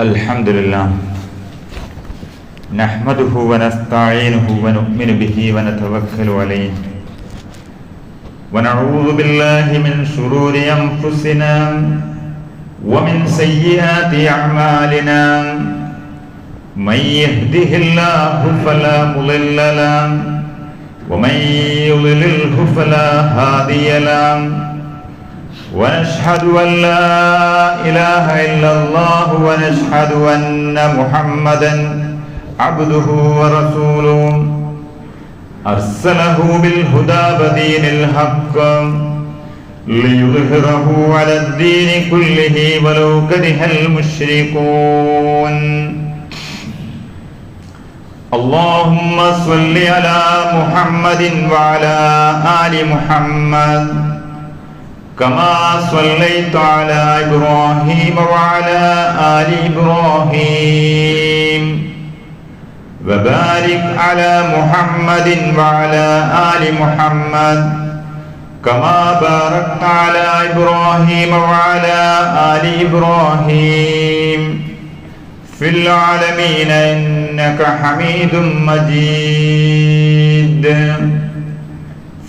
الحمد لله نحمده ونستعينه ونؤمن به ونتوكل عليه ونعوذ بالله من شرور أنفسنا ومن سيئات أعمالنا من يهده الله فلا مضل له ومن يضلله فلا هادي له ونشهد أن لا إله إلا الله ونشهد أن محمدا عبده ورسوله أرسله بالهدى ودين الحق ليظهره على الدين كله ولو كره المشركون اللهم صل على محمد وعلى آل محمد كما صليت على إبراهيم وعلى آل إبراهيم. وبارك على محمد وعلى آل محمد. كما باركت على إبراهيم وعلى آل إبراهيم. في العالمين إنك حميد مجيد.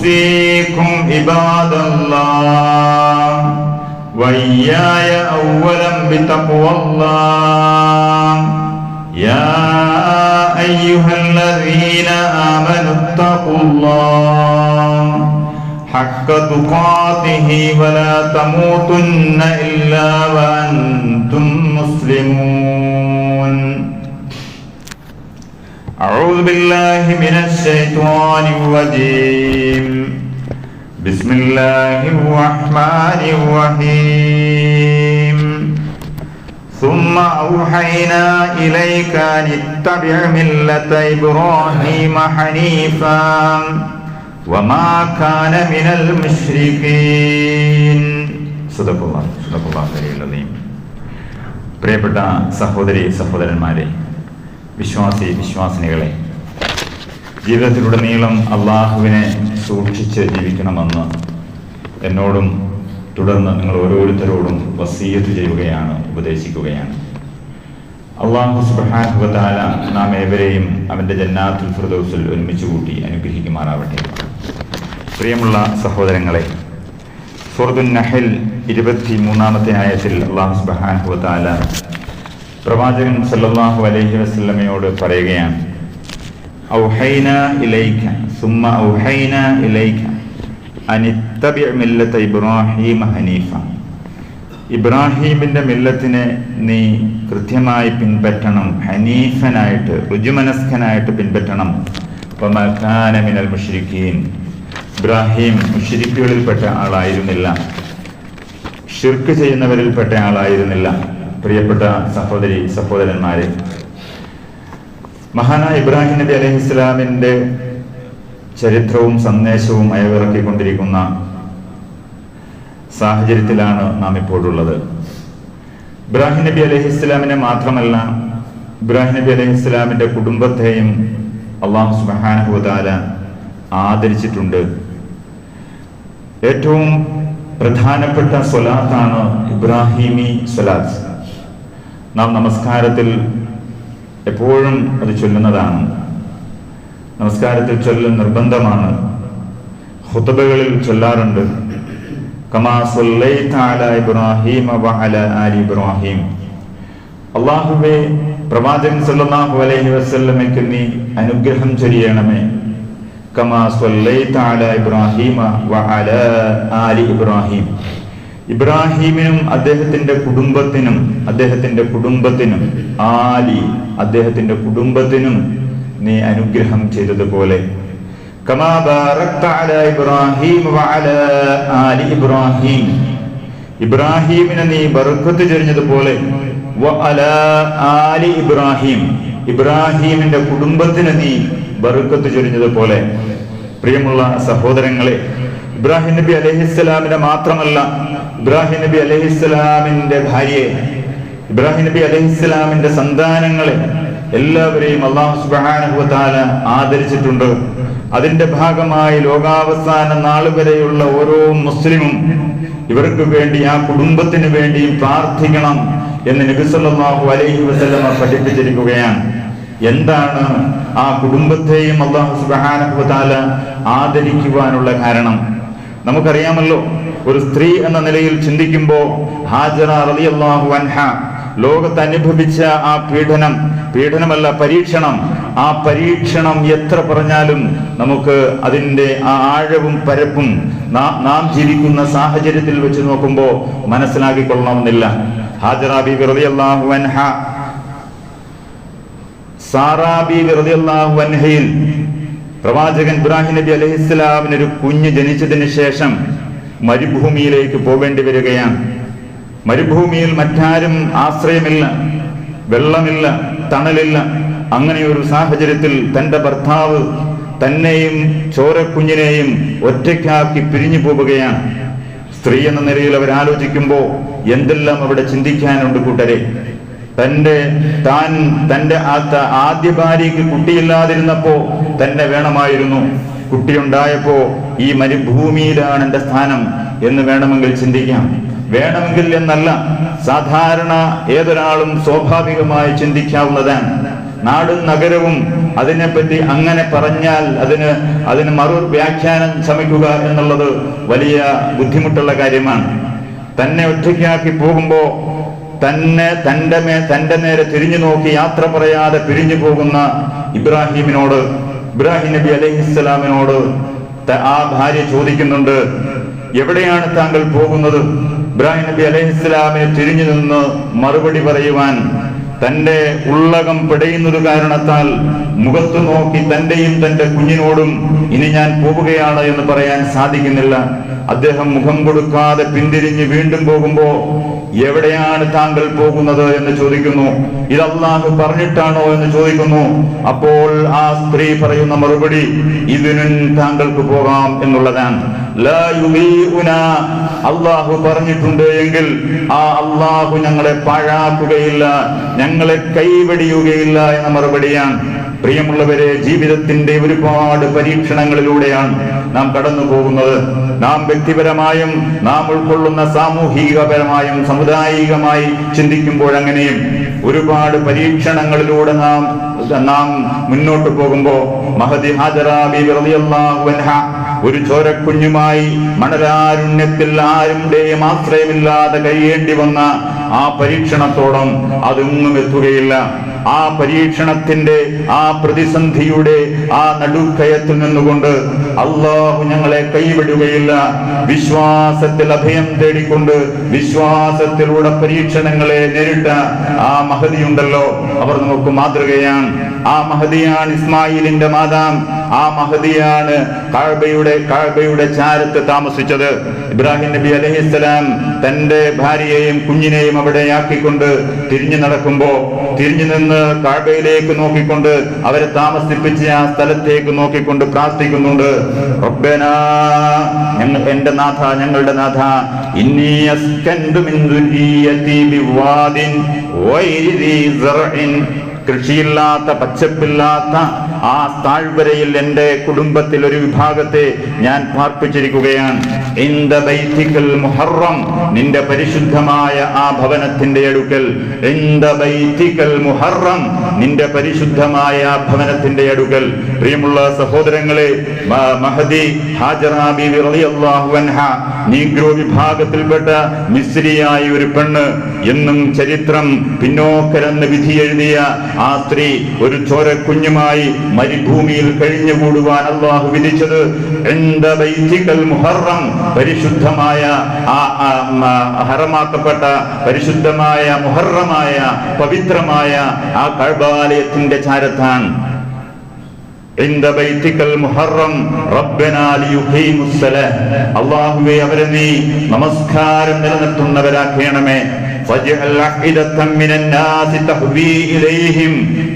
أوصيكم عباد الله. وإياي أولا بتقوى الله. يا أيها الذين آمنوا اتقوا الله حق تقاته ولا تموتن إلا وأنتم مسلمون. أعوذ بالله من الشيطان الرجيم بسم الله الرحمن الرحيم ثم أوحينا إليك أن اتبع ملة إبراهيم حنيفا وما كان من المشركين صدق الله صدق الله العظيم പ്രിയപ്പെട്ട സഹോദരി സഹോദരന്മാരെ വിശ്വാസി വിശ്വാസിനികളെ ജീവിതത്തിലുടനീളം അള്ളാഹുവിനെ സൂക്ഷിച്ച് ജീവിക്കണമെന്ന് എന്നോടും തുടർന്ന് നിങ്ങൾ ഓരോരുത്തരോടും വസീയത്ത് ചെയ്യുകയാണ് ഉപദേശിക്കുകയാണ്. അള്ളാഹു സുബാനുഭവത്താല നാം ഏവരെയും അവന്റെ ജന്നാത്തുൽ ഫിർദൗസിൽ ഒരുമിച്ച് കൂട്ടി അനുഗ്രഹിക്കുമാറാവട്ടെ. പ്രിയമുള്ള സഹോദരങ്ങളെ സുഹൃത്തുൻ നഹൽ ഇരുപത്തി മൂന്നാമത്തെ ആയത്തിൽ അള്ളാഹു സുബാനുഭവത്താല പ്രവാചകൻ സല്ലല്ലാഹു അലൈഹി വസല്ലമയോട് പറയുകയാണ് ഔഹൈന ഇലൈക സുമ്മ ഔഹൈന ഇലൈക അനിത്തബി മില്ലത്ത ഇബ്രാഹിം ഹനീഫ. ഇബ്രാഹീമിന്റെ മില്ലത്തിനെ നീ കൃത്യമായി പിൻപറ്റണം ഹനീഫനായിട്ട് രുജുമനസ്കനായിട്ട് പിൻപറ്റണം. മിനൽ മുഷ്രിക്കീൻ. ഇബ്രാഹിം മുഷ്രിക്കുകളിൽപ്പെട്ട ആളായിരുന്നില്ല. ഷിർക്ക് ചെയ്യുന്നവരിൽപ്പെട്ട ആളായിരുന്നില്ല. പ്രിയപ്പെട്ട സഹോദരി സഹോദരന്മാരെ മഹാനായ ഇബ്രാഹിം നബി അലൈഹി ഇസ്ലാമിന്റെ ചരിത്രവും സന്ദേശവും അയവിറക്കിക്കൊണ്ടിരിക്കുന്ന സാഹചര്യത്തിലാണ് നാം ഇപ്പോഴുള്ളത് ഇബ്രാഹിം നബി അലൈഹി ഇസ്ലാമിനെ മാത്രമല്ല ഇബ്രാഹിം നബി അലൈഹി ഇസ്ലാമിന്റെ കുടുംബത്തെയും അള്ളാഹു സുബാനഹുദാല ആദരിച്ചിട്ടുണ്ട്. ഏറ്റവും പ്രധാനപ്പെട്ട സ്വലാത്താണ് ഇബ്രാഹിമി സ്വലാത്ത്. നാം നമസ്കാരത്തിൽ എപ്പോഴും അത് ചൊല്ലുന്നതാണ്. നമസ്കാരത്തിൽ ചൊല്ലൽ നിർബന്ധമാണ്. ഹുതബകളിൽ ചൊല്ലാറുണ്ട്. കമാ ഇബ്രാഹിം ആലി ഇബ്രാഹിം. അള്ളാഹുവെ പ്രവാചകൻ സല്ലല്ലാഹു അലൈഹി വസല്ലമയ്ക്ക് നീ അനുഗ്രഹം ചൊരിയണമേ. കമാ ഇബ്രാഹിം ആലി ഇബ്രാഹിം. ഇബ്രാഹീമിനും അദ്ദേഹത്തിന്റെ കുടുംബത്തിനും അദ്ദേഹത്തിന്റെ കുടുംബത്തിനും ആലി അദ്ദേഹത്തിന്റെ കുടുംബത്തിനും നീ അനുഗ്രഹം ചെയ്തതുപോലെ. ഇബ്രാഹിം ഇബ്രാഹീമിനെ നീ ബർക്കത്ത് ചൊരിഞ്ഞതുപോലെ ആലി ഇബ്രാഹിം. ഇബ്രാഹിമിന്റെ കുടുംബത്തിന് നീ ബർക്കത്ത് ചൊരിഞ്ഞതുപോലെ. പ്രിയമുള്ള സഹോദരങ്ങളെ ഇബ്രാഹിം നബി അലഹിസ്സലാമിനെ മാത്രമല്ല ഇബ്രാഹിം നബി അലഹിസ്സലാമിന്റെ ഭാര്യയെ ഇബ്രാഹിം നബി അലഹിസ്സലാമിന്റെ സന്താനങ്ങളെ എല്ലാവരെയും അള്ളാഹു സുബാനുഭവത്താല ആദരിച്ചിട്ടുണ്ട്. അതിന്റെ ഭാഗമായി ലോകാവസാന നാൾ വരെയുള്ള ഓരോ മുസ്ലിമും ഇവർക്ക് വേണ്ടി ആ കുടുംബത്തിന് വേണ്ടിയും പ്രാർത്ഥിക്കണം എന്ന് നബിസല്ലാഹു അലൈഹി വസല്ലമ പഠിപ്പിച്ചിരിക്കുകയാണ്. എന്താണ് ആ കുടുംബത്തെയും അള്ളാഹു സുബാനുഭവത്താല ആദരിക്കുവാനുള്ള കാരണം? നമുക്കറിയാമല്ലോ ഒരു സ്ത്രീ എന്ന നിലയിൽ ചിന്തിക്കുമ്പോൾ ഹാജറ റളിയല്ലാഹു അൻഹ ലോകത്ത് അനുഭവിച്ച ആ പീഡനം പീഡനമല്ല പരീക്ഷണം. ആ പരീക്ഷണം എത്ര പറഞ്ഞാലും നമുക്ക് അതിന്റെ ആ ആഴവും പരപ്പും നാം ജീവിക്കുന്ന സാഹചര്യത്തിൽ വെച്ച് നോക്കുമ്പോൾ മനസ്സിലാക്കിക്കൊള്ളണമെന്നില്ല. ഹാജറ റളിയല്ലാഹു അൻഹ സാറാബി റളിയല്ലാഹു അൻഹയിൽ പ്രവാചകൻ ഇബ്രാഹിം നബി അലൈഹിസ്സലാമിന് ഒരു കുഞ്ഞ് ജനിച്ചതിന് ശേഷം മരുഭൂമിയിലേക്ക് പോവേണ്ടി വരികയാണ്. മരുഭൂമിയിൽ മറ്റാരും ആശ്രയമില്ല വെള്ളമില്ല തണലില്ല. അങ്ങനെ ഒരു സാഹചര്യത്തിൽ തന്റെ ഭർത്താവ് തന്നെയും ചോരക്കുഞ്ഞിനെയും ഒറ്റയ്ക്കാക്കി പിരിഞ്ഞു പോവുകയാണ്. സ്ത്രീ എന്ന നിലയിൽ അവരാലോചിക്കുമ്പോൾ എന്തെല്ലാം അവിടെ ചിന്തിക്കാനുണ്ട് കൂട്ടരെ? തന്റെ താൻ തന്റെ ആദ്യ ഭാര്യയ്ക്ക് കുട്ടിയില്ലാതിരുന്നപ്പോ തന്നെ വേണമായിരുന്നു. കുട്ടിയുണ്ടായപ്പോ ഈ മരുഭൂമിയിലാണ് എന്റെ സ്ഥാനം എന്ന് വേണമെങ്കിൽ ചിന്തിക്കാം. വേണമെങ്കിൽ എന്നല്ല സാധാരണ ഏതൊരാളും സ്വാഭാവികമായി ചിന്തിക്കാവുന്നതാണ്. നാടും നഗരവും അതിനെപ്പറ്റി അങ്ങനെ പറഞ്ഞാൽ അതിന് അതിന് മറു വ്യാഖ്യാനം ശ്രമിക്കുക എന്നുള്ളത് വലിയ ബുദ്ധിമുട്ടുള്ള കാര്യമാണ്. തന്നെ ഒറ്റയ്ക്കാക്കി പോകുമ്പോ തന്നെ തന്റെ മേ തന്റെ നേരെ തിരിഞ്ഞു നോക്കി യാത്ര പറയാതെ പിരിഞ്ഞു പോകുന്ന ഇബ്രാഹിമിനോട് ഇബ്രാഹിം നബി അലൈഹിസ്സലാമിനോട് ആ ഭാര്യ ചോദിക്കുന്നുണ്ട് എവിടെയാണ് താങ്കൾ പോകുന്നത്? ഇബ്രാഹിം നബി അലൈഹിസ്സലാമിനെ തിരിഞ്ഞു നിന്ന് മറുപടി പറയുവാൻ തന്റെ ഉള്ളകം പിടയുന്നത് കാരണത്താൽ മുഖത്ത് നോക്കി തന്റെയും തന്റെ കുഞ്ഞിനോടും ഇനി ഞാൻ പോവുകയാണ് എന്ന് പറയാൻ സാധിക്കുന്നില്ല. അദ്ദേഹം മുഖം കൊടുക്കാതെ പിന്തിരിഞ്ഞ് വീണ്ടും പോകുമ്പോ എവിടെയാണ് താങ്കൾ പോകുന്നത് എന്ന് ചോദിക്കുന്നു. ഇത് പറഞ്ഞിട്ടാണോ എന്ന് ചോദിക്കുന്നു. അപ്പോൾ ആ സ്ത്രീ പറയുന്ന മറുപടി ഇതിനും താങ്കൾക്ക് പോകാം എന്നുള്ളതാണ്. അള്ളാഹു പറഞ്ഞിട്ടുണ്ട് എങ്കിൽ ആ അള്ളാഹു ഞങ്ങളെ പാഴാക്കുകയില്ല ഞങ്ങളെ കൈവെടിയുകയില്ല എന്ന മറുപടിയാണ്. പ്രിയമുള്ളവരെ ജീവിതത്തിന്റെ ഒരുപാട് പരീക്ഷണങ്ങളിലൂടെയാണ് നാം കടന്നു പോകുന്നത് നാം വ്യക്തിപരമായും നാം ഉൾക്കൊള്ളുന്ന സാമൂഹികപരമായും സമുദായികമായി ചിന്തിക്കുമ്പോൾ അങ്ങനെയും ഒരുപാട് പരീക്ഷണങ്ങളിലൂടെ നാം നാം മുന്നോട്ട് പോകുമ്പോ മഹദി ഹാജറ ബീബി റളിയല്ലാഹു അൻഹ ഒരു ചോരക്കുഞ്ഞുമായി മണലാരുണ്യത്തിൽ ആരുടെയും ആശ്രയമില്ലാതെ കഴിയേണ്ടി വന്ന ആ പരീക്ഷണത്തോളം അതൊന്നും എത്തുകയില്ല. ആ പരീക്ഷണത്തിന്റെ ആ പ്രതിസന്ധിയുടെ ആ നടുക്കയത്തിൽ നിന്നുകൊണ്ട് അള്ളാഹു ഞങ്ങളെ കൈവിടുകയില്ല. വിശ്വാസത്തിൽ അഭയം തേടിക്കൊണ്ട് വിശ്വാസത്തിലൂടെ പരീക്ഷണങ്ങളെ നേരിട്ട ആ മഹതിയുണ്ടല്ലോ. അവർ നമുക്ക് മാതൃകയാണ്. ആ മഹതിയാണ് ഇസ്മായിലിന്റെ മാതാം. ആ മഹതിയാണ് കാഴ്ബയുടെ കാഴ്ബയുടെ ചാരത്ത് താമസിച്ചത്. ഇബ്രാഹിം നബി അലഹിസ്സലാം തന്റെ ഭാര്യയെയും കുഞ്ഞിനെയും അവിടെ ആക്കിക്കൊണ്ട് തിരിഞ്ഞു നടക്കുമ്പോ തിരിഞ്ഞു നിന്ന് കാഴ്ബയിലേക്ക് നോക്കിക്കൊണ്ട് അവരെ താമസിപ്പിച്ച് ആ സ്ഥലത്തേക്ക് നോക്കിക്കൊണ്ട് പ്രാർത്ഥിക്കുന്നുണ്ട്. ഞങ്ങൾ എന്റെ നാഥ ഞങ്ങളുടെ നാഥ ഇന്നി അസ്കന്തു മിൻ ബിവാദിൻ കൃഷിയില്ലാത്ത പച്ചപ്പില്ലാത്ത ആ താഴ്വരയിൽ എന്റെ കുടുംബത്തിൽ ഒരു വിഭാഗത്തെ ഞാൻ പാർപ്പിച്ചിരിക്കുകയാണ്. ബൈത്തിക്കൽ മുഹറം നിന്റെ പരിശുദ്ധമായ ആ ഭവനത്തിന്റെ അടുക്കൽ. ബൈത്തിക്കൽ മുഹറം നിന്റെ പരിശുദ്ധമായ ഭവനത്തിന്റെ അടുക്കൽ പ്രിയമുള്ള സഹോദരങ്ങളെ മഹദി നീഗ്രോ വിഭാഗത്തിൽപ്പെട്ട മിസ്രിയായ ഒരു പെണ്ണ് എന്നും ചരിത്രം പിന്നോക്കരെന്ന് വിധി എഴുതിയ ആ സ്ത്രീ ഒരു ചോര കുഞ്ഞുമായി മരുഭൂമിയിൽ കഴിഞ്ഞുകൂടുവാൻ അള്ളാഹു വിധിച്ചത് മുഹറം പരിശുദ്ധമായ ഹറമാക്കപ്പെട്ട പരിശുദ്ധമായ മുഹറമായ പവിത്രമായ ആ ദേവാലയത്തിന്റെ ചാരത്താണ് അവരെ നീ നമസ്കാരം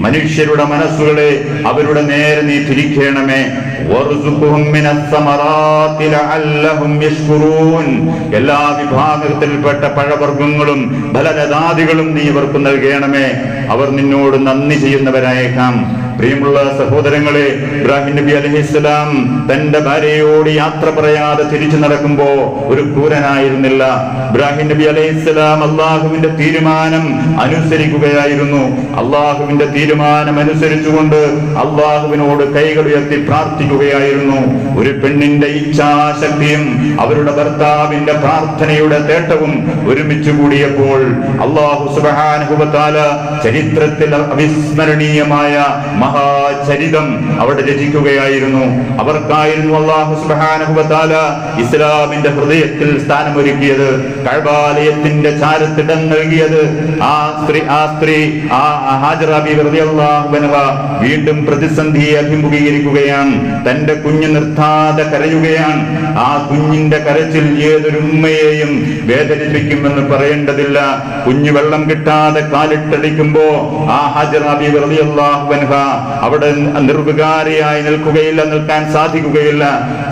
മനുഷ്യരുടെ മനസ്സുകളെ അവരുടെ നേരെ നീ തിരിക്കണമേ. എല്ലാ വിഭാഗത്തിൽപ്പെട്ട പഴവർഗങ്ങളും ഫലരതാദികളും നീ ഇവർക്ക് നൽകണമേ. അവർ നിന്നോട് നന്ദി ചെയ്യുന്നവരായേക്കാം. പ്രിയമുള്ള സഹോദരങ്ങളെ ഇബ്രാഹിം നബി അലഹിസ്സലാം തന്റെ ഭാര്യയോട് യാത്ര പറയാതെ തിരിച്ചു നടക്കുമ്പോ ഒരു ക്രൂരനായിരുന്നില്ല. ഇബ്രാഹിം നബി അലഹിസ്സലാം അള്ളാഹുവിന്റെ തീരുമാനം അനുസരിക്കുകയായിരുന്നു. അള്ളാഹുവിന്റെ തീരുമാനം അനുസരിച്ചുകൊണ്ട് അള്ളാഹുവിനോട് കൈകൾ ഉയർത്തി പ്രാർത്ഥിക്കുകയായിരുന്നു. ഒരു പെണ്ണിന്റെ ഇച്ഛാശക്തിയും അവരുടെ ഭർത്താവിന്റെ പ്രാർത്ഥനയുടെ തേട്ടവും ഒരുമിച്ച് കൂടിയപ്പോൾ അള്ളാഹു സുബാനുഭവത്താല ചരിത്രത്തിൽ അവിസ്മരണീയമായ நமஹா മഹാചരിതം അവിടെ രചിക്കുകയായിരുന്നു. അവർക്കായിരുന്നു അള്ളാഹു സുബാനുഭവത്താല ഇസ്ലാമിന്റെ ഹൃദയത്തിൽ സ്ഥാനമൊരുക്കിയത് കഴബാലയത്തിന്റെ ചാരത്തിടം നൽകിയത്. ആ സ്ത്രീ ആ സ്ത്രീ ആ ഹാജറാബി വീണ്ടും പ്രതിസന്ധിയെ അഭിമുഖീകരിക്കുകയാണ്. തന്റെ കുഞ്ഞ് നിർത്താതെ കരയുകയാണ്. ആ കുഞ്ഞിന്റെ കരച്ചിൽ ഏതൊരു ഉമ്മയെയും വേദനിപ്പിക്കുമെന്ന് പറയേണ്ടതില്ല. കുഞ്ഞു വെള്ളം കിട്ടാതെ കാലിട്ടടിക്കുമ്പോ ആ ഹാജറാബി റളിയല്ലാഹുഅൻഹ അവിടെ നിർവികാരിയായി നിൽക്കുകയില്ല നിൽക്കാൻ സാധിക്കുകയില്ല.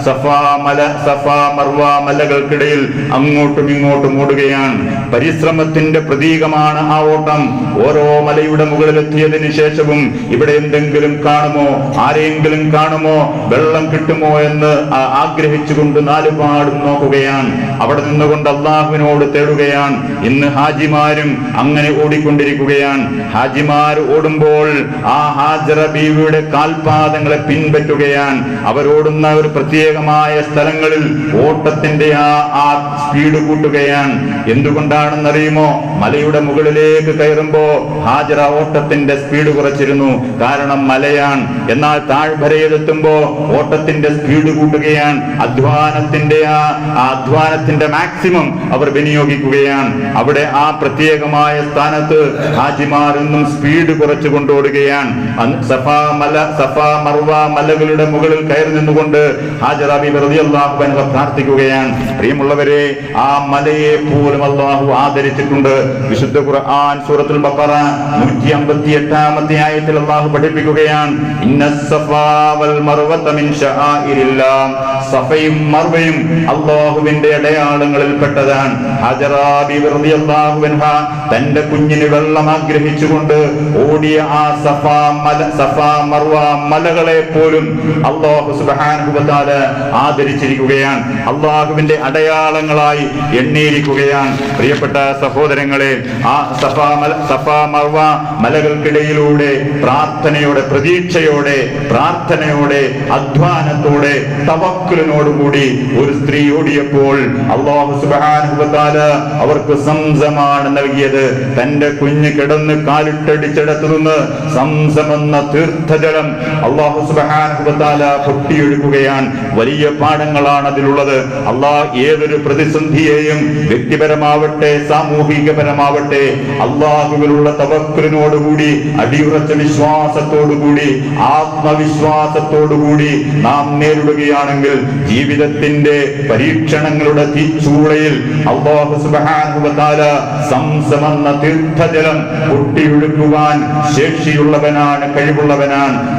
സഫാ മല സഫാ മർവ മലകൾക്കിടയിൽ അങ്ങോട്ടും ഇങ്ങോട്ടും ഓടുകയാണ്. പരിശ്രമത്തിന്റെ പ്രതീകമാണ് ആ ഓട്ടം. ഓരോ മലയുടെ മുകളിലെത്തിയതിനു ശേഷവും ഇവിടെ എന്തെങ്കിലും കാണുമോ? ആരെയെങ്കിലും കാണുമോ? വെള്ളം കിട്ടുമോ എന്ന് ആഗ്രഹിച്ചുകൊണ്ട് നാലുപാടും നോക്കുകയാണ്. അവിടെ നിന്നുകൊണ്ട് അള്ളാഹുവിനോട് തേടുകയാണ്. ഇന്ന് ഹാജിമാരും അങ്ങനെ ഓടിക്കൊണ്ടിരിക്കുകയാണ്. ഹാജിമാർ ഓടുമ്പോൾ ആ ഹാജറ ബീവിയുടെ കാൽപാദങ്ങളെ പിൻപറ്റുകയാണ്. അവരോടുന്ന ഒരു പ്രത്യേകമായ സ്ഥലങ്ങളിൽ ഓട്ടത്തിന്റെ ആ ആ സ്പീഡ് കൂട്ടുകയാണ്. എന്തുകൊണ്ടാണെന്നറിയുമോ? മലയുടെ മുകളിലേക്ക് കയറുമ്പോ ഹാജറ ഓട്ടത്തിന്റെ സ്പീഡ് കുറച്ചിരുന്നു. കാരണം മലയാണ്. എന്നാൽ താഴ്വരയിലെത്തുമ്പോ ഓട്ടത്തിന്റെ സ്പീഡ് കൂട്ടുകയാണ്. അധ്വാനത്തിന്റെ ആ അധ്വാനത്തിന്റെ മാക്സിമം അവർ വിനിയോഗിക്കുകയാണ്. അവിടെ ആ പ്രത്യേകമായ സ്ഥാനത്ത് ഹാജിമാർ ഇന്നും സ്പീഡ് കുറച്ചു കൊണ്ടോടുകയാണ് സഫാ മല സഫ മർവ മലകളുടെ മുകളിൽ കയറി നിന്നുകൊണ്ട് ഹാജറാബി റളിയല്ലാഹു അൻഹ പ്രാർത്ഥിക്കുകയാണ്. പ്രിയമുള്ളവരെ ആ മലയെ പോലും അള്ളാഹു ആദരിച്ചിട്ടുണ്ട്. വിശുദ്ധ ഖുർആൻ സൂറത്തുൽ ബഖറ 158 ആയത്തിൽ അള്ളാഹു പഠിപ്പിക്കുകയാണ്. ഇന്ന സഫാ വൽ മർവത മിൻ ശആഇരില്ലാഹ് സഫയും മർവയും അള്ളാഹുവിന്റെ അടയാളങ്ങളിൽ പെട്ടതാണ്. ഹാജറാബി റളിയല്ലാഹു അൻഹ തന്റെ കുഞ്ഞിന് വെള്ളം ആഗ്രഹിച്ചുകൊണ്ട് ഓടിയ ആ സഫ മല സഫാ മർവ മലകളെ പോലും അള്ളാഹു ആദരിച്ചിരിക്കുകയാണ്. അള്ളാഹുവിന്റെ അടയാളങ്ങളായി എണ്ണിയിരിക്കുകയാണ്. പ്രിയപ്പെട്ട സഹോദരങ്ങളെ ആ സഫാ സഫാ മർവ മലകൾക്കിടയിലൂടെ പ്രാർത്ഥനയോടെ പ്രതീക്ഷയോടെ പ്രാർത്ഥനയോടെ അധ്വാനത്തോടെ തവക്കുലിനോടുകൂടി ഒരു സ്ത്രീ ഓടിയപ്പോൾ അള്ളാഹു സുബാനുഭവത്താൽ അവർക്ക് സംസമാണ് നൽകിയത്. തന്റെ കുഞ്ഞ് കിടന്ന് കാലിട്ടടിച്ചിടത്തു നിന്ന് സംസമെന്ന എന്ന തീർത്ഥജലം അള്ളാഹു തആല പൊട്ടിയൊഴുകുകയാണ് വലിയ പാഠങ്ങളാണ് അതിലുള്ളത്. അള്ളാഹ് ഏതൊരു പ്രതിസന്ധിയെയും വ്യക്തിപരമാവട്ടെ സാമൂഹികപരമാവട്ടെ അള്ളാഹുവിലുള്ള തവക്കലിനോടുകൂടി അടിയുറച്ച വിശ്വാസത്തോടുകൂടി ആത്മവിശ്വാസത്തോടുകൂടി നാം നേരിടുകയാണെങ്കിൽ ജീവിതത്തിന്റെ പരീക്ഷണങ്ങളുടെ തീച്ചൂളയിൽ അള്ളാഹു തആല സംസമെന്ന തീർത്ഥജലം പൊട്ടിയൊഴുക്കുവാൻ ശേഷിയുള്ളവനാണ് കഴിവുള്ളവനാണ്.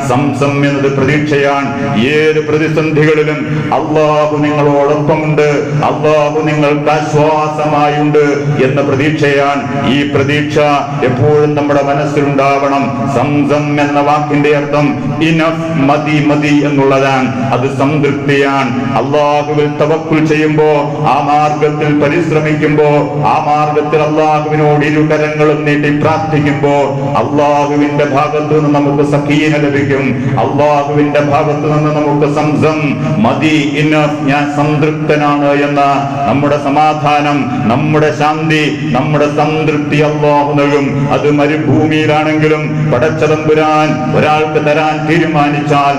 സംസം എന്നത് പ്രതീക്ഷയാണ് ഏത് പ്രതിസന്ധികളിലും അള്ളാഹു നിങ്ങളോടൊപ്പമുണ്ട്. അള്ളാഹു നിങ്ങൾക്ക് ആശ്വാസമായുണ്ട് എന്ന പ്രതീക്ഷയാണ് ഈ പ്രതീക്ഷ എപ്പോഴും നമ്മുടെ മനസ്സിലുണ്ടാവണം. സംസം എന്ന വാക്കിന്റെ അർത്ഥം ഇനഫ് മതി മതി എന്നുള്ളതാണ്. അത് സംതൃപ്തിയാണ്. അള്ളാഹുവിൽ തവക്കുൽ ചെയ്യുമ്പോ ആ മാർഗത്തിൽ പരിശ്രമിക്കുമ്പോ ആ മാർഗത്തിൽ അള്ളാഹുവിനോട് ഇരുകരങ്ങളും നീട്ടി പ്രാർത്ഥിക്കുമ്പോ അള്ളാഹുവിന്റെ ഭാഗത്തു നിന്ന് നമുക്ക് സഖീന ലഭിക്കും. അള്ളാഹുവിന്റെ ഭാഗത്ത് നിന്ന് നമുക്ക് സംസം. മതി ഇനഫ് ഞാൻ സംതൃപ്തനാണ് എന്ന നമ്മുടെ സമാധാനം നമ്മുടെ ശാന്തി നമ്മുടെ സംതൃപ്തി അള്ളാഹു നൽകും. അത് മരുഭൂമിയിലാണെങ്കിലും പടച്ചതമ്പുരാൻ ഒരാൾക്ക് തരാൻ തീരുമാനിച്ചാൽ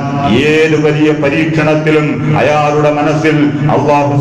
ഏത് വലിയ പരീക്ഷണത്തിലും അയാളുടെ മനസ്സിൽ അള്ളാഹു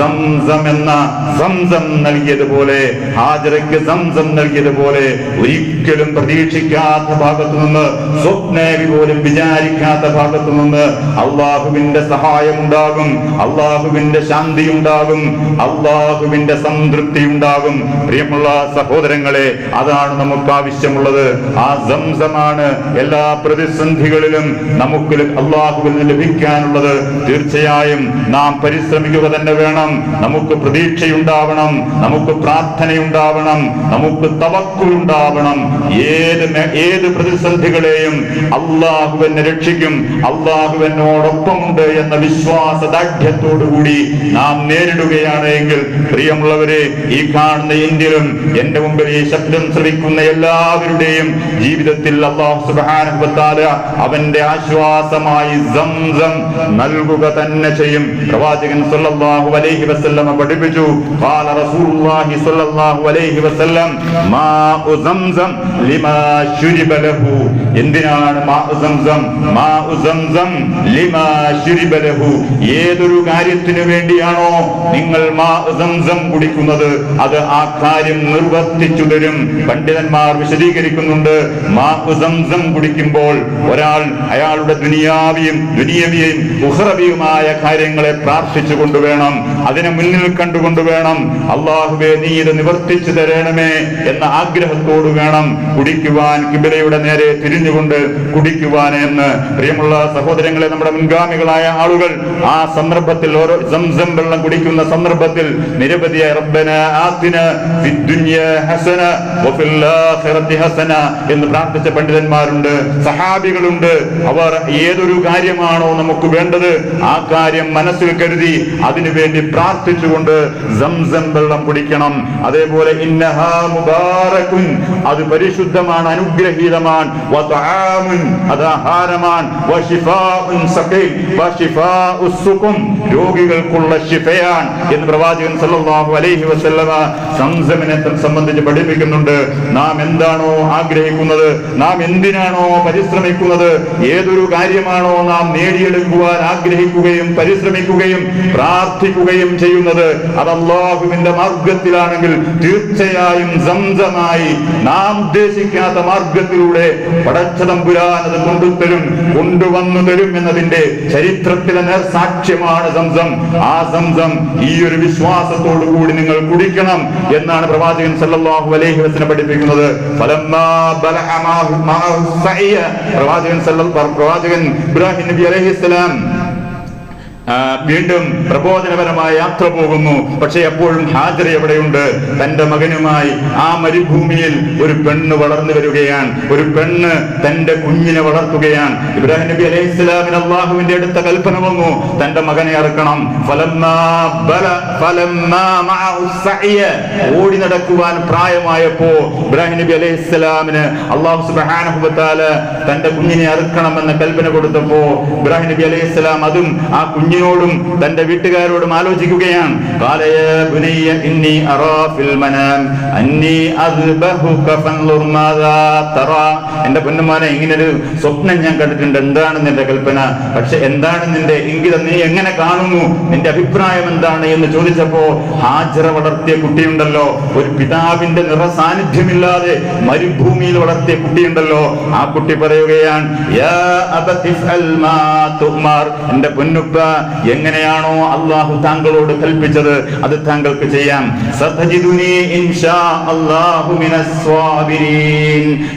സംസം എന്ന സംസം നൽകിയതുപോലെ ഹാജരയ്ക്ക് സംസം നൽകിയതുപോലെ ഒരിക്കലും പ്രതീക്ഷിക്കാത്ത കരുതാത്ത ഭാഗത്തു നിന്ന് സ്വപ്നേവി പോലും വിചാരിക്കാത്ത ഭാഗത്തു നിന്ന് അള്ളാഹുവിന്റെ സഹായം ഉണ്ടാകും അള്ളാഹുവിന്റെ ശാന്തി ഉണ്ടാകും അള്ളാഹുവിന്റെ സംതൃപ്തി ഉണ്ടാകും. പ്രിയമുള്ള സഹോദരങ്ങളെ അതാണ് നമുക്ക് ആവശ്യമുള്ളത്. ആ സംസമാണ് എല്ലാ പ്രതിസന്ധികളിലും നമുക്ക് അള്ളാഹുവിൽ ലഭിക്കാനുള്ളത്. തീർച്ചയായും നാം പരിശ്രമിക്കുക തന്നെ വേണം. നമുക്ക് പ്രതീക്ഷയുണ്ടാവണം. നമുക്ക് പ്രാർത്ഥനയുണ്ടാവണം. നമുക്ക് തവക്കുണ്ടാവണം. ഏത് ഏത് ഏത് പ്രതിസന്ധികളെയും അള്ളാഹു എന്നെ രക്ഷിക്കും അള്ളാഹു എന്നോടൊപ്പമുണ്ട് എന്ന വിശ്വാസ ദാർഢ്യത്തോടുകൂടി നാം നേരിടുകയാണ് എങ്കിൽ പ്രിയമുള്ളവരെ ഈ കാണുന്ന ഇന്ത്യയിലും എന്റെ മുമ്പിൽ ഈ ശബ്ദം ശ്രവിക്കുന്ന എല്ലാവരുടെയും ജീവിതത്തിൽ അള്ളാഹു സുബാനുഭത്താല അവന്റെ ആശ്വാസമായി സംസം നൽകുക തന്നെ ചെയ്യും. പ്രവാചകൻ അലൈഹി വസല്ലം പഠിപ്പിച്ചു. ഖാല റസൂലുള്ളാഹി സല്ലല്ലാഹു അലൈഹി വസല്ലം ലിമാ ശുരിബ ലഹു എന്തിനാണ് ഏതൊരു കാര്യത്തിനു വേണ്ടിയാണോ നിങ്ങൾ കുടിക്കുന്നത്? അത് ആ കാര്യം നിർവർത്തിച്ചു തരും. പണ്ഡിതന്മാർ വിശദീകരിക്കുന്നുണ്ട്. കുടിക്കുമ്പോൾ ഒരാൾ അയാളുടെ ദുനിയാവിയും ദുനിയവിയും ഉഹ്റവിയുമായ കാര്യങ്ങളെ പ്രാർത്ഥിച്ചു കൊണ്ടുവേണം അതിനെ മുന്നിൽ കണ്ടുകൊണ്ട് വേണം. നീ ഇത് നിവർത്തിച്ചു തരണമേ എന്ന ആഗ്രഹത്തോട് വേണം കുടിക്കുവാൻ കിബിലയുടെ തിരിഞ്ഞുകൊണ്ട് കുടിക്കുവാൻ എന്ന് പ്രിയമുള്ള സഹോദരങ്ങളെ നമ്മുടെ മുൻഗാമികളായ ആളുകൾ ആ സന്ദർഭത്തിൽ ഓരോ സംസം വെള്ളം കുടിക്കുന്ന സന്ദർഭത്തിൽ നിരവധി എന്ന് പ്രാർത്ഥിച്ച പണ്ഡിതന്മാരുണ്ട് സഹാബികളുണ്ട്. അവർ ഏതൊരു കാര്യമാണോ നമുക്ക് വേണ്ടത് ആ കാര്യം മനസ്സിൽ കരുതി അതിനുവേണ്ടി പ്രാർത്ഥിച്ചുകൊണ്ട് സംസം വെള്ളം കുടിക്കണം. അതേപോലെ ഇന്നഹാ മുബാറകുൻ അത് പരിശുദ്ധമാണ് അനുഗ്രഹീതമാണ്. വതആമുൻ അത് ആഹാരമാണ് രോഗികൾക്കുള്ള ശിഫയാണ് എന്ന് പ്രവാചകൻ സല്ലല്ലാഹു അലൈഹി വസല്ലമ സംസമിനെ സംബന്ധിച്ച് പഠിപ്പിക്കുന്നുണ്ട്. നാം എന്താണോ ആഗ്രഹിക്കുന്നത് നാം എന്തിനാണോ പരിശ്രമിക്കുന്നത് ഏതൊരു കാര്യമാണോ നാം നേടിയെടുക്കുവാൻ ആഗ്രഹിക്കുകയും പരിശ്രമിക്കുകയും പ്രാർത്ഥിക്കുകയും ചെയ്യുന്നത് അത് അള്ളാഹുവിന്റെ മാർഗത്തിലാണെങ്കിൽ തീർച്ചയായും സംസമായി. നാം ഉദ്ദേശിക്കാത്ത മാർഗത്തിലൂടെ പടച്ചതമ്പുരാൻ അത് കൊണ്ടുതരും കൊണ്ടുവന്നു തരും എന്നതിന്റെ ചരിത്രത്തിലെ നേർസാക്ഷ്യമാണ് സംസം ആ സംസം ഈ ഒരു വിശ്വാസത്തോടു കൂടി നിങ്ങൾ കുടിക്കണം എന്നാണ് പ്രവാചകൻ സല്ലല്ലാഹു അലൈഹി വസല്ലം പഠിപ്പിക്കുന്നത്. പ്രവാചകൻ പ്രവാചകൻ ഇബ്രാഹിം നബി അലൈഹിസ്സലാം വീണ്ടും പ്രബോധനപരമായ യാത്ര പോകുന്നു. പക്ഷെ എപ്പോഴും ഹാജർ എവിടെയുണ്ട്? തന്റെ മകനുമായി ആ മരുഭൂമിയിൽ ഒരു പെണ്ണ് വളർന്നു വരികയാണ്. ഒരു പെണ്ണ് തന്റെ കുഞ്ഞിനെ വളർത്തുകയാണ്. ഇബ്രാഹിം നബി അലൈഹി ഇസ്ലാമിന് അള്ളാഹുവിന്റെ അടുത്ത കൽപ്പന വന്നു. തന്റെ മകനെ അറക്കണം. സഅയ. ഓടി നടക്കുവാൻ പ്രായമായപ്പോ ഇബ്രാഹിം നബി അലൈഹി ഇസ്ലാമിന് അള്ളാഹു വ തന്റെ കുഞ്ഞിനെ അറുക്കണമെന്ന കൽപ്പന കൊടുത്തപ്പോ ഇബ്രാഹിം നബി അലൈഹി ഇസ്ലാം അതും ആ കുഞ്ഞിനോടും തന്റെ വീട്ടുകാരോടും ആലോചിക്കുകയാണ്. എന്റെ പൊന്നുമാനെ ഇങ്ങനൊരു സ്വപ്നം ഞാൻ കണ്ടിട്ടുണ്ട്. എന്താണ് നിന്റെ കൽപ്പന? പക്ഷെ എന്താണ് നിന്റെ ഇംഗിതം? നീ എങ്ങനെ കാണുന്നു? നിന്റെ അഭിപ്രായം എന്താണ് എന്ന് ചോദിച്ചപ്പോ ഹാജറ വളർത്തിയ കുട്ടിയുണ്ടല്ലോ. ഒരു പിതാവിന്റെ നിറസാന്നിധ്യമില്ലാതെ മരുഭൂമിയിൽ വളർത്തിയ കുട്ടിയുണ്ടല്ലോ. ആ കുട്ടി പറയുകയാണ് എന്റെ പൊന്നുപ്പ എങ്ങനെയാണോ അള്ളാഹു താങ്കളോട് കൽപ്പിച്ചത് അത് താങ്കൾക്ക് ചെയ്യാം.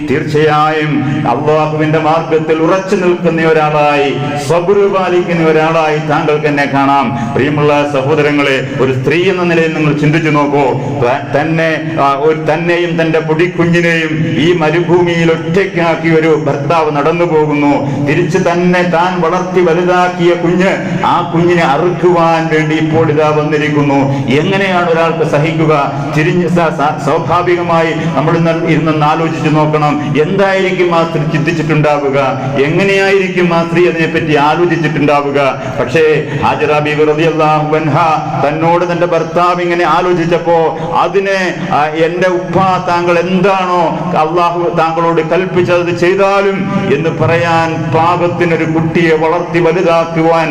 തീർച്ചയായും അള്ളാഹുവിന്റെ മാർഗത്തിൽ ഉറച്ചു നിൽക്കുന്ന ഒരാളായി സബുരു പാലിക്കുന്ന ഒരാളായി താങ്കൾക്ക് എന്നെ കാണാം. പ്രിയമുള്ള സഹോദരങ്ങളെ ഒരു സ്ത്രീ എന്ന നിലയിൽ നിങ്ങൾ ചിന്തിച്ചു നോക്കൂ. തന്നെ ഒരു തന്നെയും തന്റെ പൊടിക്കുഞ്ഞിനെയും ഈ മരുഭൂമിയിൽ ഒറ്റയ്ക്കാക്കി ഒരു ഭർത്താവ് നടന്നു പോകുന്നു തിരിച്ച് തന്നെ താൻ വളർത്തി വലുതാക്കിയ കുഞ്ഞ് ആ കുഞ്ഞിനെ അറുക്കുവാൻ വേണ്ടി ഇപ്പോൾ ഇതാ വന്നിരിക്കുന്നു. എങ്ങനെയാണ് ഒരാൾക്ക് സഹിക്കുക? തിരിഞ്ഞ് സ്വാഭാവികമായി നമ്മൾ ഇരുന്ന് ആലോചിച്ച് നോക്കണം. എന്തായിരിക്കും ആ സ്ത്രീ ചിന്തിച്ചിട്ടുണ്ടാവുക? എങ്ങനെയായിരിക്കും ആ സ്ത്രീ അതിനെപ്പറ്റി ആലോചിച്ചിട്ടുണ്ടാവുക? പക്ഷേ ഹാജറാബി റളിയല്ലാഹു തന്നോട് തന്റെ ഭർത്താവ് ഇങ്ങനെ ആലോചിച്ചപ്പോ അതിനെ ആ, എന്റെ ഉപ്പ താങ്കൾ എന്താണോ അള്ളാഹു താങ്കളോട് കൽപ്പിച്ചത് ചെയ്താലും എന്ന് പറയാൻ പാപത്തിനൊരു കുട്ടിയെ വളർത്തി വലുതാക്കുവാൻ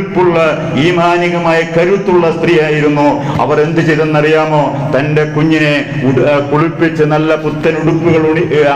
കെൽപ്പുള്ള ഈമാനികമായ കരുത്തുള്ള സ്ത്രീയായിരുന്നു. അവർ എന്ത് ചെയ്തെന്നറിയാമോ? തന്റെ കുഞ്ഞിനെ കുളിപ്പിച്ച് നല്ല പുത്തൻ ഉടുപ്പുകൾ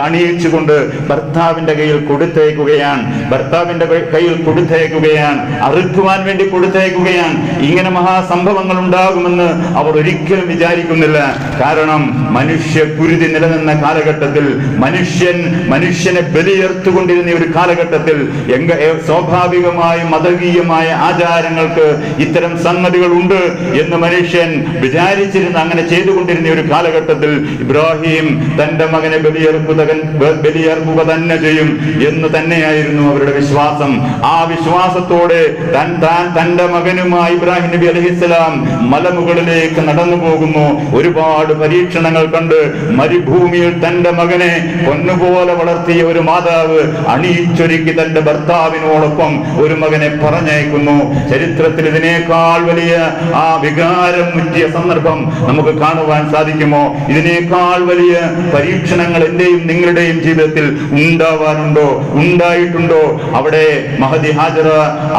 അണിയിച്ചുകൊണ്ട് ഭർത്താവിന്റെ കയ്യിൽ കൊടുത്തേക്കുകയാണ്. ഭർത്താവിന്റെ കയ്യിൽ കൊടുത്തേക്കുകയാണ്. അറുക്കുവാൻ വേണ്ടി കൊടുത്തേക്കുകയാണ്. ഇങ്ങനെ മഹാസംഭവങ്ങൾ ഉണ്ടാകുമെന്ന് അവർ ഒരിക്കലും വിചാരിക്കുന്നില്ല. കാരണം മനുഷ്യ കുരുതി നിലനിന്ന കാലഘട്ടത്തിൽ മനുഷ്യൻ മനുഷ്യനെ ബലിയർത്തുകൊണ്ടിരുന്ന ഒരു കാലഘട്ടത്തിൽ എങ്ക സ്വാഭാവികമായും മതകീയമായ ആചാരങ്ങൾക്ക് ഇത്തരം സംഗതികൾ ഉണ്ട് എന്ന് മനുഷ്യൻ വിചാരിച്ചിരുന്ന അങ്ങനെ ചെയ്തുകൊണ്ടിരുന്ന ഒരു കാലഘട്ടത്തിൽ ഇബ്രാഹിം തന്റെ മകനെ ബലിയർക്കുക ബലിയർക്കുക തന്നെ ചെയ്യും എന്ന് തന്നെയായിരുന്നു അവരുടെ വിശ്വാസം. ആ വിശ്വാസത്തോടെ താൻ താൻ തന്റെ മകനുമായി ഇബ്രാഹിം നബി അലഹിസ്സലാം മലമുകളിലേക്ക് നടന്നു പോകുന്നു ഒരുപാട് പരീക്ഷണങ്ങൾ കണ്ട് മരുഭൂമിയിൽ തന്റെ മകനെ പൊന്നുപോലെ വളർത്തിയ ഒരു മാതാവ് അണിയിച്ചൊരുക്കി തന്റെ ഭർത്താവിനോടൊപ്പം ഒരു മകനെ പറഞ്ഞയക്കുന്നു. ചരിത്രത്തിൽ ഇതിനേക്കാൾ വലിയ ആ വികാരം മുറ്റിയ സന്ദർഭം നമുക്ക് കാണുവാൻ സാധിക്കുമോ? ഇതിനേക്കാൾ വലിയ പരീക്ഷണങ്ങൾ എന്റെയും നിങ്ങളുടെയും ജീവിതത്തിൽ ഉണ്ടാവാനുണ്ടോ ഉണ്ടായിട്ടുണ്ടോ? അവിടെ മഹദി ഹാജറ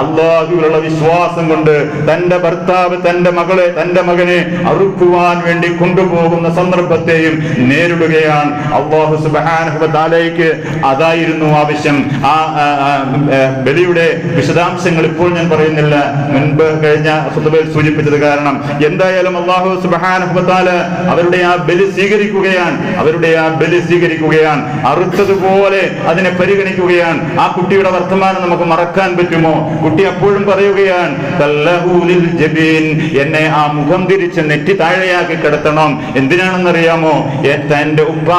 അള്ളാഹുവിലുള്ള വിശ്വാസം കൊണ്ട് തന്റെ ഭർത്താവ് തന്റെ മകളെ തന്റെ മകനെ അറുക്കുവാൻ വേണ്ടി കൊണ്ടുപോകുന്ന സന്ദർഭത്തെയും നേരിടുകയാണ്. അള്ളാഹു സുബാനഹുബാലയ്ക്ക് അതായിരുന്നു ആവശ്യം. ആ ബലിയുടെ വിശദാംശങ്ങൾ ഇപ്പോൾ ഞാൻ പറയുന്നില്ല മുൻപ് കഴിഞ്ഞ ഖുതുബയിൽ സൂചിപ്പിച്ചത് കാരണം എന്തായാലും അള്ളാഹു സുബാനഹുബാല അവരുടെ ആ ബലി സ്വീകരിക്കുകയാണ്. അവരുടെ ആ ബലി സ്വീകരിക്കുകയാണ്. അറുത്തതുപോലെ അതിനെ പരിഗണിക്കുകയാണ്. ആ കുട്ടിയുടെ വർത്തമാനം നമുക്ക് മറക്കാൻ പറ്റുമോ? കുട്ടി അപ്പോഴും പറയുകയാണ്. എന്നെ ആ മുഖം തിരിച്ച് നെറ്റി താഴെയാക്കി കിടത്തണം. എന്തിനാണെന്നറിയാമോ? അറിയാമോ തന്റെ ഉപ്പ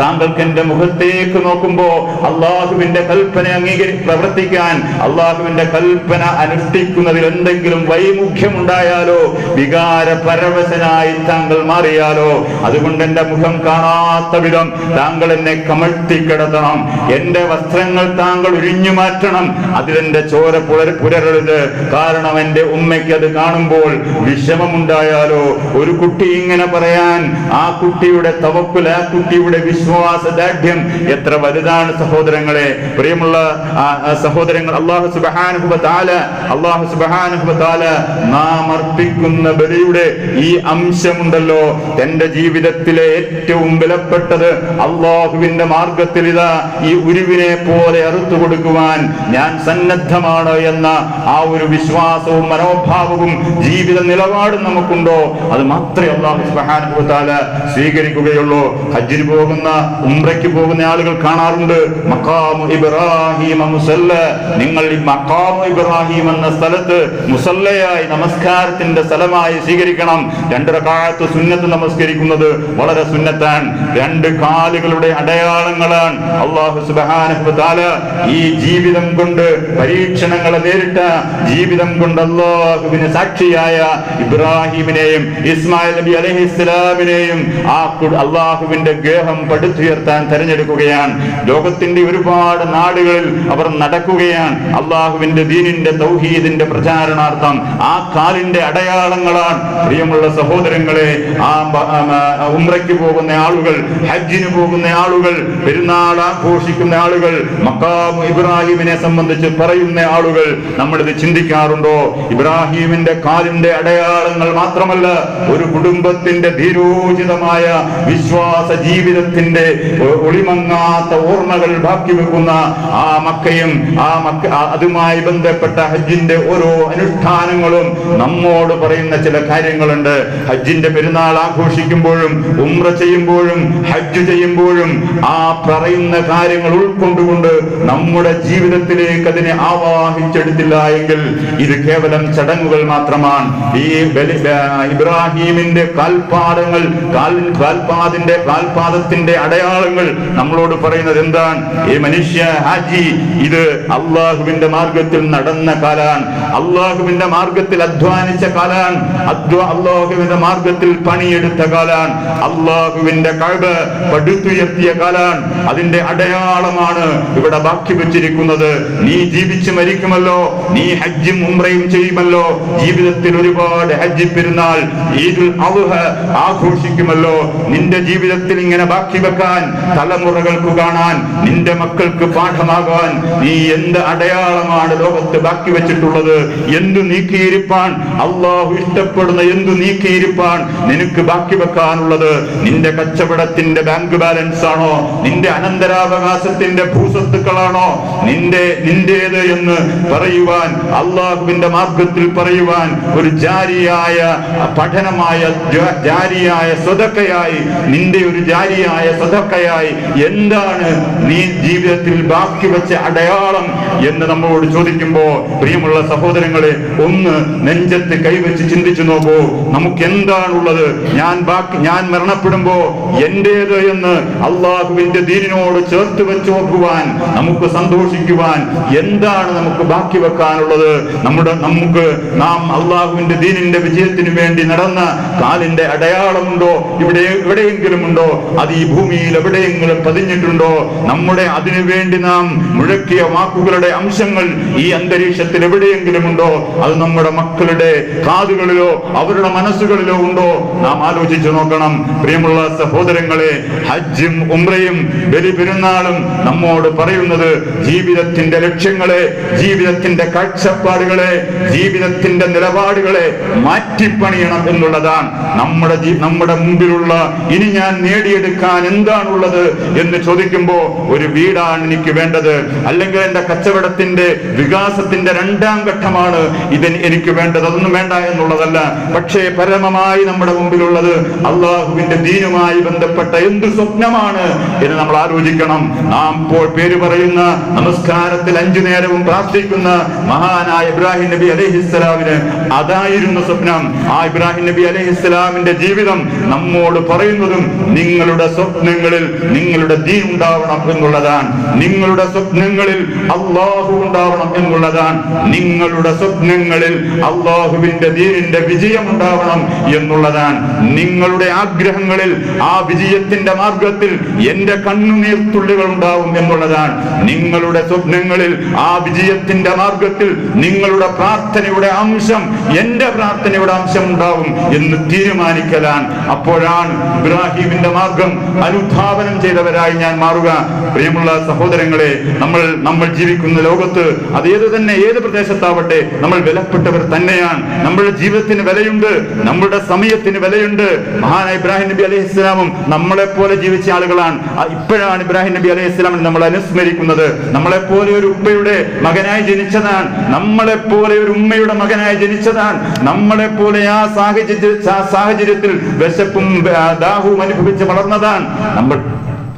താങ്കൾക്ക് എന്റെ മുഖത്തേക്ക് നോക്കുമ്പോ അള്ളാഹുവിന്റെ കൽപ്പന അംഗീകരി പ്രവർത്തിക്കാൻ അള്ളാഹുവിന്റെ കൽപ്പന അനുഷ്ഠിക്കുന്നതിൽ എന്തെങ്കിലും വൈമുഖ്യം ഉണ്ടായാലോ വികാര പരവശനായി താങ്കൾ മാറിയാലോ അതുകൊണ്ട് എന്റെ മുഖം കാണാത്ത വിധം താങ്കൾ എന്നെ കമഴ്ത്തി കിടത്തണം. എന്റെ വസ്ത്രങ്ങൾ താങ്കൾ ഉരിഞ്ഞു മാറ്റണം. അതിലെന്റെ ചോര പുലർ പുലരരുത്. കാരണം എന്റെ ഉമ്മയ്ക്ക് അത് കാണുമ്പോൾ വിഷമമുണ്ടായാലോ ഒരു കുട്ടി ഇങ്ങനെ പറയാൻ ആ കുട്ടിയുടെ തവക്കുൽ ആ കുട്ടിയുടെ വിശ്വാസ ദാർഢ്യം എത്ര വലുതാണ് സഹോദരങ്ങളെ. പ്രിയമുള്ള സഹോദരങ്ങൾ അള്ളാഹു സുബാനുഭവ താല അള്ളാഹു സുബാനുഹാല നാം അർപ്പിക്കുന്ന ബലിയുടെ ഈ അംശമുണ്ടല്ലോ. എന്റെ ജീവിതത്തിലെ ഏറ്റവും വിലപ്പെട്ടത് അള്ളാഹുവിന്റെ മാർഗത്തിൽ ഇതാ ഈ ഉരുവിനെ പോലെ അറുത്തു കൊടുക്കുവാൻ ഞാൻ സന്നദ്ധമാണ് എന്ന ആ ഒരു വിശ്വാസവും മനോഭാവവും ജീവിത നിലപാടും നമുക്കുണ്ടോ? അത് മാത്രമേ അള്ളാഹു സുബ്ഹാനഹു വതആല സ്വീകരിക്കുകയുള്ളൂ. ഹജ്ജിന് പോകുന്ന ഉംറയ്ക്ക് പോകുന്ന ആളുകൾ കാണാറുണ്ട്. മക്കാമു ഇബ്രാഹിം നിങ്ങൾ ഈ മക്കാമു ഇബ്രാഹിം എന്ന സ്ഥലത്ത് മുസല്ലയായി നമസ്കാരത്തിന്റെ സ്ഥലമായി സ്വീകരിക്കണം. രണ്ട് കാലത്ത് സുന്നത്ത് നമസ്കരിക്കുന്നത് വളരെ സുന്നത്താണ്. രണ്ട് കാലുകളുടെ അടയാളങ്ങളാണ്. അള്ളാഹു വതആല ഈ ജീവിതം കൊണ്ട് പരീക്ഷണങ്ങളെ നേരിട്ട ജീവിതം കൊണ്ട് അള്ളാഹുവിന് സാക്ഷിയായ ഇബ്രാഹിമിനെയും ഇസ്മായിൽ നബി അലഹി ഇസ്ലാമിനെയും ആ അള്ളാഹുവിന്റെ ഗേഹം പടുത്തുയർത്താൻ തെരഞ്ഞെടുക്കുകയാണ്. ലോകത്തിന്റെ ഒരുപാട് നാടുകളിൽ അവർ നടക്കുകയാണ്. അള്ളാഹുവിന്റെ ദീനിന്റെ തൗഹീദിന്റെ പ്രചാരണാർത്ഥം ആ കാലിന്റെ അടയാളങ്ങളാണ് പ്രിയമുള്ള സഹോദരങ്ങളെ ആ ഉംറയ്ക്ക് പോകുന്ന ആളുകൾ ഹജ്ജിന് പോകുന്ന ആളുകൾ പെരുന്നാൾ ആഘോഷിക്കുന്ന ആളുകൾ മക്കാമു ഇബ്രാഹിമിനെ സംബന്ധിച്ച് പറയുന്ന ആളുകൾ നമ്മളിത് ചിന്തിക്കാറുണ്ടോ? ഇബ്രാഹിമിന്റെ കാലിന്റെ അടയാളങ്ങൾ മാത്രമല്ല ഒരു കുടുംബത്തിന്റെ ധീരോചിതമായ വിശ്വാസ ജീവിതത്തിന്റെ ഒളിമങ്ങാത്ത ഓർമ്മകൾ ബാക്കി വെക്കുന്ന ആ മക്കയും ആ മക്ക അതുമായി ബന്ധപ്പെട്ട ഹജ്ജിന്റെ ഓരോ അനുഷ്ഠാനങ്ങളും നമ്മോട് പറയുന്ന ചില കാര്യങ്ങളുണ്ട്. ഹജ്ജിന്റെ പെരുന്നാൾ ആഘോഷിക്കുമ്പോഴും ഉമ്ര ചെയ്യുമ്പോഴും ഹജ്ജ് ചെയ്യുമ്പോഴും ആ പറയുന്ന കാര്യങ്ങൾ ഉൾക്കൊണ്ടുകൊണ്ട് നമ്മുടെ ജീവിതത്തിലേക്ക് അതിനെ ആവാഹിച്ചെടുത്തില്ല എങ്കിൽ ഇത് കേവലം ചടങ്ങുകൾ മാത്രമാണ്. ഈ ഇബ്രാഹിമിന്റെ കാൽപാദങ്ങൾ കാൽ കാൽപാദിന്റെ കാൽപാദത്തിന്റെ അടയാളങ്ങൾ നമ്മളോട് പറയുന്നത് എന്താണ്? ഈ മനുഷ്യ ഹാജി ഇത് അള്ളാഹുവിന്റെ മാർഗത്തിൽ നടന്ന കാലാണ്. അള്ളാഹുവിന്റെ മാർഗത്തിൽ അധ്വാനിച്ച കാലാണ് അള്ളാഹുവിന്റെ മാർഗത്തിൽ പണിയെടുത്ത കാലാണ് അള്ളാഹുവിന്റെ കഴിവ് പടുത്തുയർത്തിയ കാലാണ് അതിന്റെ അടയാളമാണ് ഇവിടെ ബാക്കി വെച്ചിരിക്കുന്നത്. നീ ജീവിച്ച് മരിക്കുമല്ലോ. നീ ഹജ്ജും ഉംറയും ചെയ്യുമല്ലോ. ജീവിതത്തിൽ ഒരുപാട് ഹജ്ജ് പെരുന്നാൾ ഈദുൽ അദ്ഹ ആഘോഷിക്കുമല്ലോ. നിന്റെ ജീവിതത്തിൽ ഇങ്ങനെ ബാക്കി വെക്കാൻ തലമുറകൾക്ക് കാണാൻ നിന്റെ മക്കൾക്ക് പാഠമാകാൻ നീ എന്ത് അടയാളമാണ് ലോകത്ത് ബാക്കി വെച്ചിട്ടുള്ളത്? വെക്കാനുള്ളത് എന്തു നീക്കിയിരിപ്പാൻ? അള്ളാഹു ഇഷ്ടപ്പെടുന്ന എന്തു നീക്കിയിരിപ്പാൻ? നിനക്ക് ബാക്കി വെക്കാനുള്ളത് നിന്റെ കച്ചവടത്തിന്റെ ബാങ്ക് ബാലൻസ് ആണോ നിന്റെ അനന്തരാവകാശത്തിന്റെ ഭൂസ്വത്തുക്കളാണോ? നിന്റെ നിന്റേത് എന്ന് പറയുവാൻ അള്ളാഹുവിന്റെ മാർഗത്തിൽ പറയുവാൻ ഒരു ജാരിയായ പഠനമായ ജാരിയായ സ്വതക്കയായി നിന്റെ ഒരു ജാരിയായ സ്വതക്കയായി എന്താണ് നീ ജീവിതത്തിൽ ബാക്കി വെച്ച അടയാളം എന്ന് നമ്മോട് ചോദിക്കുമ്പോ പ്രിയമുള്ള സഹോദരങ്ങളെ ഒന്ന് നെഞ്ചത്ത് കൈവച്ച് ചിന്തിച്ചു നോക്കൂ. നമുക്ക് എന്താണുള്ളത് ഞാൻ ബാക്കി ഞാൻ മരണപ്പെടുമ്പോ എന്റേത് എന്ന് അള്ളാഹുവിന്റെ ദീനിനോട് ചേർത്ത് വെച്ച് നോക്കുവാൻ നമുക്ക് സന്തോഷിക്കുവാൻ എന്താണ് നമുക്ക് ബാക്കി വെക്കാനുള്ളത്? നമ്മുടെ നമുക്ക് നാം അള്ളാഹുവിന്റെ ദീനിന്റെ വിജയത്തിന് വേണ്ടി നടന്ന കാലിന്റെ അടയാളമുണ്ടോ? ഇവിടെ എവിടെയെങ്കിലും ഉണ്ടോ അത് ഈ ഭൂമിയിൽ എവിടെയെങ്കിലും പതിഞ്ഞിട്ടുണ്ടോ? നമ്മുടെ അതിനു വേണ്ടി നാം മുഴക്കിയ വാക്കുകളുടെ അംശങ്ങൾ ഈ അന്തരീക്ഷത്തിൽ എവിടെയെങ്കിലും ഉണ്ടോ അത് നമ്മുടെ മക്കളുടെ കാതുകളിലോ അവരുടെ മനസ്സുകളിലോ ഉണ്ടോ? നാം ആലോചിച്ചു നോക്കണം. പ്രിയമുള്ള സഹോദരങ്ങളെ ഹജ്ജും ഉംറയും ബലി പെരുന്നാളും നമ്മോട് പറയുന്നത് ജീവിതത്തിന്റെ ലക്ഷ്യങ്ങളെ ജീവിതത്തിന്റെ കാഴ്ചപ്പാടുകളെ ജീവിതത്തിന്റെ നിലപാടുകളെ മാറ്റിപ്പണിയണം എന്നുള്ളതാണ്. നമ്മുടെ നമ്മുടെ മുമ്പിലുള്ള ഇനി ഞാൻ നേടിയെടുക്കാൻ എന്താണുള്ളത് എന്ന് ചോദിക്കുമ്പോൾ ഒരു വീടാണ് എനിക്ക് വേണ്ടത്. അല്ലെങ്കിൽ എന്റെ കച്ചവടത്തിന്റെ വികാസത്തിന്റെ രണ്ടാം ഘട്ടമാണ്. ഇതിന് എനിക്ക് വേണ്ടത് അതൊന്നും വേണ്ട എന്നുള്ളതല്ല. പക്ഷേ പരമമായി നമ്മുടെ മുമ്പിലുള്ളത് അള്ളാഹുവിന്റെ ദീനുമായി ബന്ധപ്പെട്ട എന്ത് സ്വപ്നമാണ് എന്ന് നമ്മൾ ആലോചിക്കണം. നാം ഇപ്പോൾ പേര് പറയുന്ന നമസ്കാരത്തിൽ അഞ്ചു നേരവും പ്രാർത്ഥിക്കുന്ന മഹാനായ ഇബ്രാഹിം നബി അലഹിസ്സലാമിന് അതായിരുന്നു സ്വപ്നം. ആ ഇബ്രാഹിം നബി അലഹിസ്സലാമിന്റെ ജീവിതം നമ്മോട് പറയുന്നതും നിങ്ങളുടെ സ്വപ്നങ്ങളിൽ നിങ്ങളുടെ ദീൻ ഉണ്ടാവണം എന്നുള്ളതാണ്. നിങ്ങളുടെ സ്വപ്നങ്ങളിൽ അള്ളാഹു ഉണ്ടാവണം എന്നുള്ളതാണ്. നിങ്ങളുടെ സ്വപ്നങ്ങളിൽ അള്ളാഹുവിന്റെ ദീനിന്റെ വിജയം ഉണ്ടാവണം എന്നുള്ളതാണ് നിങ്ങളുടെ ആഗ്രഹങ്ങളിൽ ആ വിജയത്തിന്റെ മാർഗത്തിൽ എന്റെ കണ്ണുനീർത്തുള്ളികൾ ഉണ്ടാവും എന്നുള്ളതാണ് നിങ്ങളുടെ സ്വപ്നങ്ങളിൽ ആ വിജയത്തിന്റെ മാർഗത്തിൽ നിങ്ങളുടെ പ്രാർത്ഥനയുടെ അംശം എന്റെ പ്രാർത്ഥനയുടെ അംശം ഉണ്ടാവും എന്ന് തീരുമാനിക്കലാണ്. അപ്പോഴാണ് ഇബ്രാഹിമിന്റെ മാർഗം അനുധാവനം ചെയ്തവരായി ഞാൻ മാറുക. പ്രിയമുള്ള സഹോദരങ്ങളെ നമ്മൾ നമ്മൾ ജീവിക്കുന്ന ലോകത്ത് അത് ഏത് തന്നെ ഏത് പ്രദേശത്താവട്ടെ നമ്മൾ വിലപ്പെട്ടവർ തന്നെയാണ്. നമ്മുടെ ജീവിതത്തിന് വിലയുണ്ട് നമ്മുടെ സമയത്തിന് വിലയുണ്ട്. മഹാനായ ഇബ്രാഹിം നബി അലൈഹി ഇസ്ലാമും നമ്മളെ പോലെ ജീവിച്ച ആളുകളാണ്. ഇപ്പോഴാണ് ഇബ്രാഹിം നബി അലൈഹി ഇസ്ലാമിനെ നമ്മൾ അനുസ്മരിക്കുന്നത്. നമ്മളെ പോലെ ഒരു ഉപ്പയുടെ മകനായി ജനിച്ചതാണ്. നമ്മളെ പോലെ ഒരു ഉമ്മയുടെ മകനായി ജനിച്ചതാണ്. നമ്മളെ പോലെ ആ സാഹചര്യ സാഹചര്യത്തിൽ വിശപ്പും ദാഹവും അനുഭവിച്ച് വളർന്നതാണ്. നമ്മൾ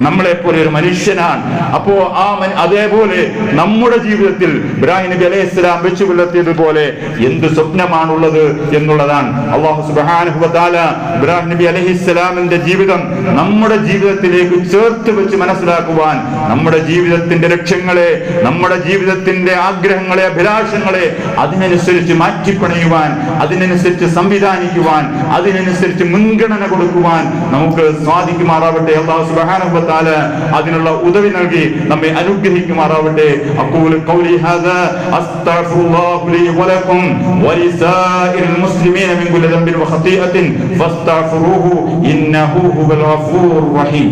നമ്മളെ പോലെ ഒരു മനുഷ്യനാണ്. അപ്പോ ആ അതേപോലെ നമ്മുടെ ജീവിതത്തിൽ ഇബ്രാഹിം നബി അലൈഹി ഇസ്ലാം വെച്ചു പുലർത്തിയതുപോലെ എന്ത് സ്വപ്നമാണുള്ളത് എന്നുള്ളതാണ്. അള്ളാഹു സുബ്ഹാനഹു വ ഇബ്രാഹിം നബി അലൈഹി ഇസ്ലാമിന്റെ ജീവിതം നമ്മുടെ ജീവിതത്തിലേക്ക് ചേർത്ത് വെച്ച് മനസ്സിലാക്കുവാൻ നമ്മുടെ ജീവിതത്തിന്റെ ലക്ഷ്യങ്ങളെ നമ്മുടെ ജീവിതത്തിന്റെ ആഗ്രഹങ്ങളെ അഭിലാഷങ്ങളെ അതിനനുസരിച്ച് മാറ്റിപ്പണിയുവാൻ അതിനനുസരിച്ച് സംവിധാനിക്കുവാൻ അതിനനുസരിച്ച് മുൻഗണന കൊടുക്കുവാൻ നമുക്ക് സാധിക്കുമാറാവട്ടെ. അള്ളാഹു സുബ്ഹാനഹു വ തആല അതിനുള്ള ഉദവി നൽകി നമ്മെ അനുഗ്രഹിക്കുമാറാവട്ടെ അഖൂലു ഖൗലി ഹാദാ അസ്തഗ്ഫിറുല്ലാഹു ലി വലക്കും വലിസായിരിൽ മുസ്ലിമീന മിൻ കുല്ലി ദംബിൻ വഖതീഅത്തിൻ ഫസ്തഗ്ഫിറൂഹു ഇന്നഹു ഹുവൽ ഗഫൂറുർ റഹീം